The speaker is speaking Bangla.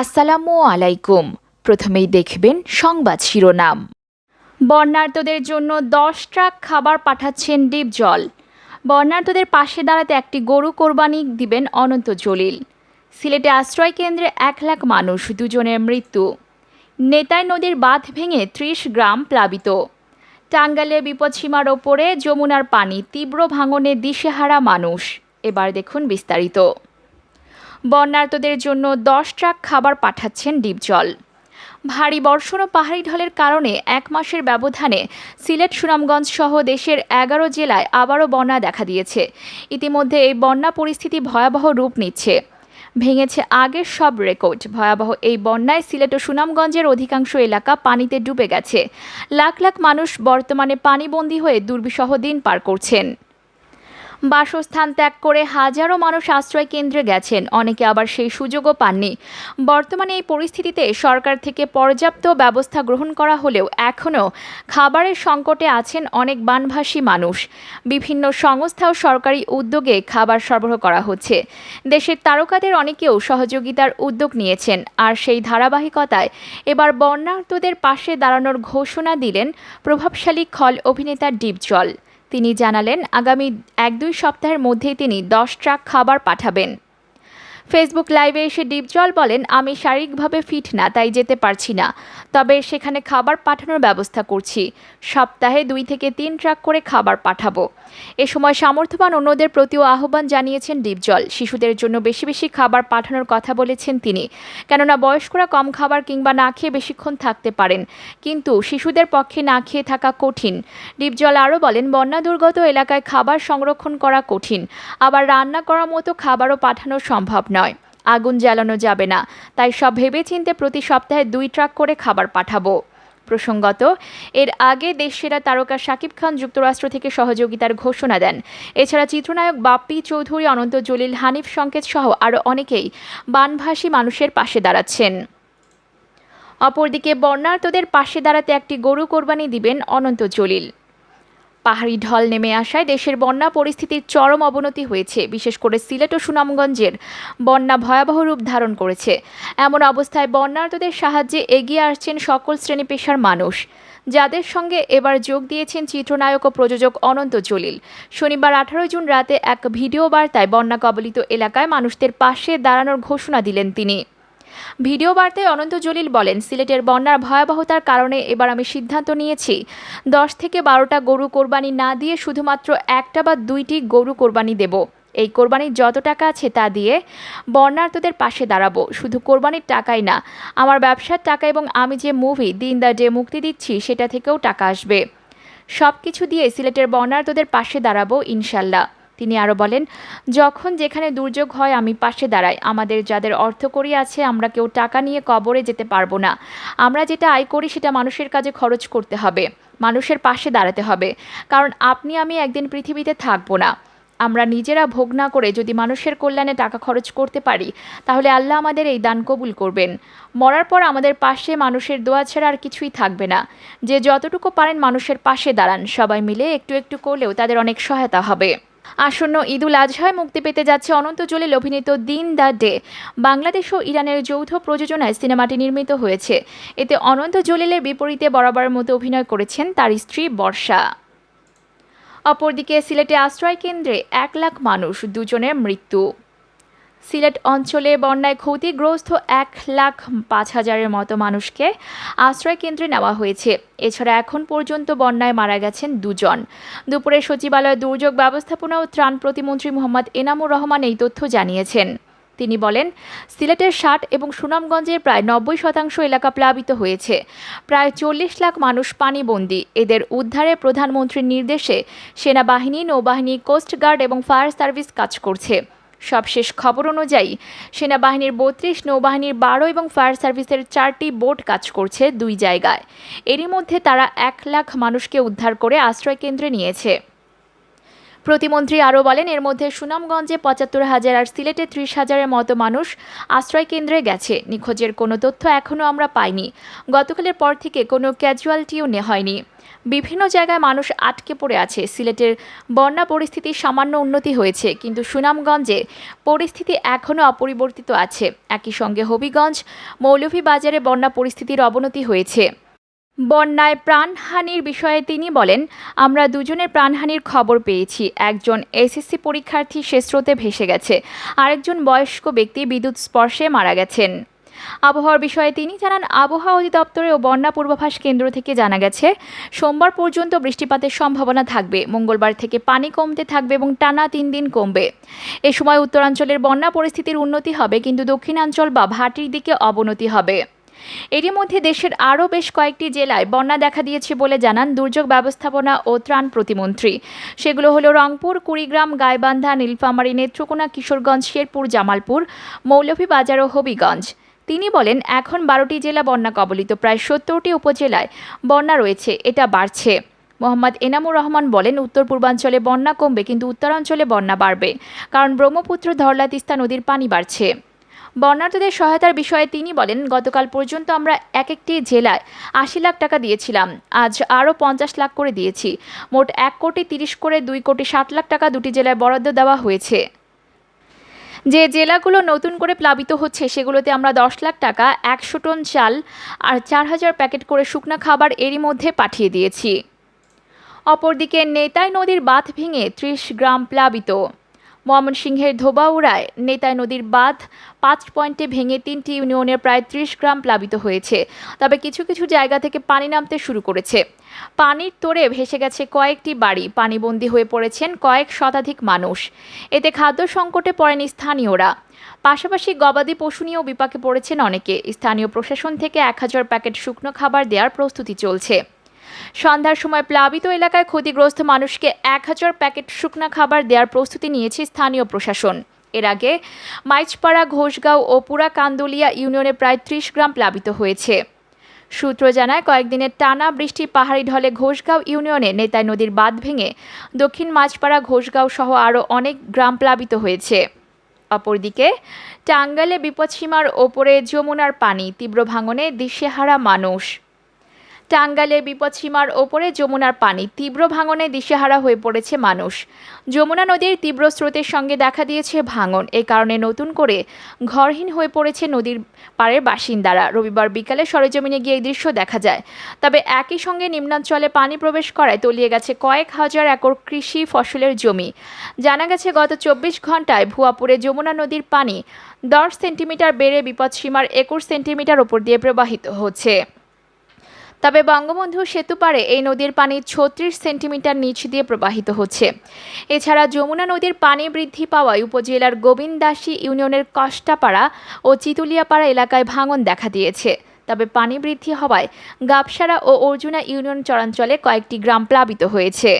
আসসালামু আলাইকুম। প্রথমেই দেখবেন সংবাদ শিরোনাম। বন্যার্তদের জন্য দশ ট্রাক খাবার পাঠাচ্ছেন ডিপ জল বন্যার্তদের পাশে দাঁড়াতে একটি গরু কোরবানি দিবেন অনন্ত জলিল। সিলেটে আশ্রয় কেন্দ্রে এক লাখ মানুষ, দুজনের মৃত্যু। নেতাই নদীর বাঁধ ভেঙে ত্রিশ গ্রাম প্লাবিত। টাঙ্গাইলে বিপদসীমার ওপরে যমুনার পানি তীব্র ভাঙনে দিশেহারা মানুষ। এবার দেখুন বিস্তারিত। বন্যার্তদের জন্য দশ ট্রাক খাবার পাঠাচ্ছেন ডিপজল। ভারী বর্ষণ ও পাহাড়ি ঢলের কারণে এক মাসের ব্যবধানে সিলেট, সুনামগঞ্জ সহ দেশের এগারো জেলায় আবারও বন্যা দেখা দিয়েছে। ইতিমধ্যে এই বন্যা পরিস্থিতি ভয়াবহ রূপ নিচ্ছে। ভেঙেছে আগের সব রেকর্ড। ভয়াবহ এই বন্যায় সিলেট ও সুনামগঞ্জের অধিকাংশ এলাকা পানিতে ডুবে গেছে। লাখ লাখ মানুষ বর্তমানে পানিবন্দী হয়ে দুর্বিষহ দিন পার করছেন। বাসস্থান ত্যাগ করে হাজারো মানুষ আশ্রয় কেন্দ্রে গেছেন। অনেকে আবার সেই সুযোগও পাননি। বর্তমানে এই পরিস্থিতিতে সরকার থেকে পর্যাপ্ত ব্যবস্থা গ্রহণ করা হলেও এখনও খাবারের সংকটে আছেন অনেক বানভাসী মানুষ। বিভিন্ন সংস্থা ও সরকারি উদ্যোগে খাবার সরবরাহ করা হচ্ছে। দেশের তারকাদের অনেকেও সহযোগিতার উদ্যোগ নিয়েছেন। আর সেই ধারাবাহিকতায় এবার বন্যার্তদের পাশে দাঁড়ানোর ঘোষণা দিলেন প্রভাবশালী খল অভিনেতা ডিপজল। তিনি জানালেন আগামী এক দুই সপ্তাহের মধ্যেই তিনি দশ ট্রাক খাবার পাঠাবেন। ফেসবুক লাইভে এসে ডিপজল বলেন, আমি শারীরিকভাবে ফিট না, তাই যেতে পারছি না। তবে সেখানে খাবার পাঠানোর ব্যবস্থা করছি। সপ্তাহে দুই থেকে তিন ট্রাক করে খাবার পাঠাবো। এ সময় সামর্থ্যবান অন্যদের প্রতিও আহ্বান জানিয়েছেন ডিপজল। শিশুদের জন্য বেশি বেশি খাবার পাঠানোর কথা বলেছেন তিনি। কেননা বয়স্করা কম খাবার কিংবা না খেয়ে বেশিক্ষণ থাকতে পারেন। কিন্তু শিশুদের পক্ষে না খেয়ে থাকা কঠিন। ডিপজল আরও বলেন, বন্যা দুর্গত এলাকায় খাবার সংরক্ষণ করা কঠিন। আবার রান্না করার মতো খাবারও পাঠানো সম্ভব নয়। আগুন জ্বালানো যাবে না। তাই সব ভেবেচিন্তে প্রতি সপ্তাহে দুই ট্রাক করে খাবার পাঠাবো। প্রসঙ্গত, এর আগে দেশসেরা তারকা শাকিব খান যুক্তরাষ্ট্র থেকে সহযোগিতার ঘোষণা দেন। এছাড়া চিত্রনায়ক বাপ্পি চৌধুরী, অনন্ত জলিল, হানিফ সংকেত সহ আরও অনেকেই বানভাসী মানুষের পাশে দাঁড়াচ্ছেন। অপরদিকে বন্যার্তদের পাশে দাঁড়াতে একটি গরু কোরবানি দিবেন অনন্ত জলিল। পাহাড়ি ঢল নেমে আসায় দেশের বন্যা পরিস্থিতির চরম অবনতি হয়েছে। বিশেষ করে সিলেট ও সুনামগঞ্জের বন্যা ভয়াবহ রূপ ধারণ করেছে। এমন অবস্থায় বন্যার্তদের সাহায্যে এগিয়ে আসছেন সকল শ্রেণি পেশার মানুষ। যাদের সঙ্গে এবার যোগ দিয়েছেন চিত্রনায়ক ও প্রযোজক অনন্ত জলিল। শনিবার আঠারোই জুন রাতে এক ভিডিও বার্তায় বন্যা কবলিত এলাকায় মানুষদের পাশে দাঁড়ানোর ঘোষণা দিলেন তিনি। ভিডিও বার্তায় অনন্ত জলিল বলেন, সিলেটের বন্যার ভয়াবহতার কারণে এবার আমি সিদ্ধান্ত নিয়েছি। দশ থেকে বারোটা গরু কোরবানি না দিয়ে শুধুমাত্র একটা বা দুইটি গরু কোরবানি দেব। এই কোরবানির যত টাকা আছে তা দিয়ে বন্যার্তদের পাশে দাঁড়াবো। শুধু কোরবানির টাকাই না, আমার ব্যবসার টাকা এবং আমি যে মুভি দিন দা ডে মুক্তি দিচ্ছি, সেটা থেকেও টাকা আসবে। সব কিছু দিয়ে সিলেটের বন্যার্তদের পাশে দাঁড়াবো ইনশাল্লাহ। তিনি আরও বলেন, যখন যেখানে দুর্যোগ হয়, আমি পাশে দাঁড়াই। আমাদের যাদের অর্থকরী আছে, আমরা কেউ টাকা নিয়ে কবরে যেতে পারব না। আমরা যেটা আয় করি, সেটা মানুষের কাজে খরচ করতে হবে। মানুষের পাশে দাঁড়াতে হবে। কারণ আপনি, আমি একদিন পৃথিবীতে থাকব না। আমরা নিজেরা ভোগ না করে যদি মানুষের কল্যাণে টাকা খরচ করতে পারি, তাহলে আল্লাহ আমাদের এই দান কবুল করবেন। মরার পর আমাদের পাশে মানুষের দোয়া ছাড়া আর কিছুই থাকবে না। যে যতটুকু পারেন মানুষের পাশে দাঁড়ান। সবাই মিলে একটু একটু করলেও তাদের অনেক সহায়তা হবে। আসন্ন ঈদুল আজহায় মুক্তি পেতে যাচ্ছে অনন্ত জলিল অভিনীত দিন দ্য ডে। বাংলাদেশ ও ইরানের যৌথ প্রযোজনায় সিনেমাটি নির্মিত হয়েছে। এতে অনন্ত জলিলের বিপরীতে বরাবরের মতো অভিনয় করেছেন তার স্ত্রী বর্ষা। অপরদিকে সিলেটে আশ্রয় কেন্দ্রে এক লাখ মানুষ, দুজনের মৃত্যু। সিলেট অঞ্চলে বন্যায় ক্ষতিগ্রস্ত এক লাখ পাঁচ হাজারের মতো মানুষকে আশ্রয় কেন্দ্রে নেওয়া হয়েছে। এছাড়া এখন পর্যন্ত বন্যায় মারা গেছেন দুজন। দুপুরে সচিবালয় দুর্যোগ ব্যবস্থাপনা ও ত্রাণ প্রতিমন্ত্রী মোহাম্মদ এনামুর রহমান এই তথ্য জানিয়েছেন। তিনি বলেন, সিলেটের ষাট এবং সুনামগঞ্জের প্রায় নব্বই শতাংশ এলাকা প্লাবিত হয়েছে। প্রায় চল্লিশ লাখ মানুষ পানিবন্দী। এদের উদ্ধারে প্রধানমন্ত্রীর নির্দেশে সেনাবাহিনী, নৌবাহিনী, কোস্টগার্ড এবং ফায়ার সার্ভিস কাজ করছে। সবশেষ খবর অনুযায়ী, সেনাবাহিনীর বত্রিশ, নৌবাহিনীর বারো এবং ফায়ার সার্ভিসের চারটি বোট কাজ করছে দুই জায়গায়। এরই মধ্যে তারা এক লাখ মানুষকে উদ্ধার করে আশ্রয় কেন্দ্রে নিয়েছে। প্রতিমন্ত্রী আরও বলেন, এর মধ্যে সুনামগঞ্জে পঁচাত্তর হাজার আর সিলেটে ত্রিশ হাজারের মতো মানুষ আশ্রয় কেন্দ্রে গেছে। নিখোঁজের কোনো তথ্য এখনও আমরা পাইনি। গতকালের পর থেকে কোনো ক্যাজুয়ালিটিও নে হয়নি। বিভিন্ন জায়গায় মানুষ আটকে পড়ে আছে। সিলেটের বন্যা পরিস্থিতির সামান্য উন্নতি হয়েছে, কিন্তু সুনামগঞ্জে পরিস্থিতি এখনও অপরিবর্তিত আছে। একই সঙ্গে হবিগঞ্জ, মৌলভীবাজারে বন্যা পরিস্থিতির অবনতি হয়েছে। বন্যায় প্রাণহানির বিষয়ে তিনি বলেন, আমরা দুজনের প্রাণহানির খবর পেয়েছি। একজন এসএসসি পরীক্ষার্থী সে স্রোতে ভেসে গেছে। আরেকজন বয়স্ক ব্যক্তি বিদ্যুৎ স্পর্শে মারা গেছেন। আবহাওয়ার বিষয়ে তিনি জানান, আবহাওয়া অধিদপ্তরে ও বন্যা পূর্বাভাস কেন্দ্র থেকে জানা গেছে, সোমবার পর্যন্ত বৃষ্টিপাতের সম্ভাবনা থাকবে। মঙ্গলবার থেকে পানি কমতে থাকবে এবং টানা তিন দিন কমবে। এ সময় উত্তরাঞ্চলের বন্যা পরিস্থিতির উন্নতি হবে, কিন্তু দক্ষিণাঞ্চল বা ভাটির দিকে অবনতি হবে। এরই মধ্যে দেশের আরও বেশ কয়েকটি জেলায় বন্যা দেখা দিয়েছে বলে জানান দুর্যোগ ব্যবস্থাপনা ও ত্রাণ প্রতিমন্ত্রী। সেগুলো হলো রংপুর, কুড়িগ্রাম, গাইবান্ধা, নীলফামারী, নেত্রকোনা, কিশোরগঞ্জ, শেরপুর, জামালপুর, মৌলভীবাজার ও হবিগঞ্জ। তিনি বলেন, এখন বারোটি জেলা বন্যা কবলিত, প্রায় সত্তরটি উপজেলায় বন্যা রয়েছে, এটা বাড়ছে। মোহাম্মদ এনামুর রহমান বলেন, উত্তর পূর্বাঞ্চলে বন্যা কমবে, কিন্তু উত্তরাঞ্চলে বন্যা বাড়বে, কারণ ব্রহ্মপুত্র ধরলা তিস্তা নদীর পানি বাড়ছে। বন্যার্থীদের সহায়তার বিষয়ে তিনি বলেন, গতকাল পর্যন্ত আমরা এক একটি জেলায় আশি লাখ টাকা দিয়েছিলাম। আজ আরও পঞ্চাশ লাখ করে দিয়েছি। মোট এক কোটি তিরিশ করে দুই কোটি ষাট লাখ টাকা দুটি জেলায় বরাদ্দ দেওয়া হয়েছে। যে জেলাগুলো নতুন করে প্লাবিত হচ্ছে, সেগুলোতে আমরা দশ লাখ টাকা, একশো টন চাল আর চার হাজার প্যাকেট করে শুকনা খাবার এরই মধ্যে পাঠিয়ে দিয়েছি। অপরদিকে নেতাই নদীর বাঁধ ভেঙে ত্রিশ গ্রাম প্লাবিত। ময়মনসিংহের ধোবাউড়ায় নেতাই নদীর বাঁধ পাঁচ পয়েন্টে ভেঙে তিনটি ইউনিয়নের প্রায় ত্রিশ গ্রাম প্লাবিত হয়েছে। তবে কিছু কিছু জায়গা থেকে পানি নামতে শুরু করেছে। পানির তোড়ে ভেসে গেছে কয়েকটি বাড়ি। পানিবন্দী হয়ে পড়েছেন কয়েক শতাধিক মানুষ। এতে খাদ্য সংকটে পড়েন স্থানীয়রা। পাশাপাশি গবাদি পশু নিয়েও বিপাকে পড়েছেন অনেকে। স্থানীয় প্রশাসন থেকে এক হাজার প্যাকেট শুকনো খাবার দেওয়ার প্রস্তুতি চলছে। সন্ধ্যার সময় প্লাবিত এলাকায় ক্ষতিগ্রস্ত মানুষকে এক হাজার প্যাকেট শুকনা খাবার দেওয়ার প্রস্তুতি নিয়েছে স্থানীয় প্রশাসন। এর আগে মাইচপাড়া ঘোষগাঁও ও পুরা কান্দুলিয়া ইউনিয়নে প্রায় ত্রিশ গ্রাম প্লাবিত হয়েছে। সূত্র জানায়, কয়েকদিনের টানা বৃষ্টি পাহাড়ি ঢলে ঘোষগাঁও ইউনিয়নে নেতাই নদীর বাঁধ ভেঙে দক্ষিণ মাছপাড়া ঘোষগাঁও সহ আরও অনেক গ্রাম প্লাবিত হয়েছে। অপরদিকে, টাঙ্গাইলে বিপদসীমার ওপরে যমুনার পানি, তীব্র ভাঙনে দিশেহারা মানুষ। টাঙ্গাইলে বিপদসীমার ওপরে যমুনার পানি তীব্র ভাঙনে দিশেহারা হয়ে পড়েছে মানুষ। যমুনা নদীর তীব্র স্রোতের সঙ্গে দেখা দিয়েছে ভাঙন। এ কারণে নতুন করে ঘরহীন হয়ে পড়েছে নদীর পাড়ের বাসিন্দারা। রবিবার বিকালে সরেজমিনে গিয়ে এই দৃশ্য দেখা যায়। তবে একই সঙ্গে নিম্নাঞ্চলে পানি প্রবেশ করায় তলিয়ে গেছে কয়েক হাজার একর কৃষি ফসলের জমি। জানা গেছে, গত চব্বিশ ঘন্টায় ভুয়াপুরে যমুনা নদীর পানি দশ সেন্টিমিটার বেড়ে বিপদসীমার একুশ সেন্টিমিটার ওপর দিয়ে প্রবাহিত হচ্ছে। তবে বঙ্গবন্ধু সেতু পারে এই নদীর পানি ছত্রিশ সেন্টিমিটার নিচ দিয়ে প্রবাহিত হচ্ছে। এছাড়া যমুনা নদীর পানি বৃদ্ধি পাওয়ায় উপজেলার গোবিন্দাসী ইউনিয়নের কষ্টাপাড়া ও চিতুলিয়াপাড়া এলাকায় ভাঙন দেখা দিয়েছে। তবে পানি বৃদ্ধি হওয়ায় গাবসারা ও অর্জুনা ইউনিয়ন চরাঞ্চলে কয়েকটি গ্রাম প্লাবিত হয়েছে।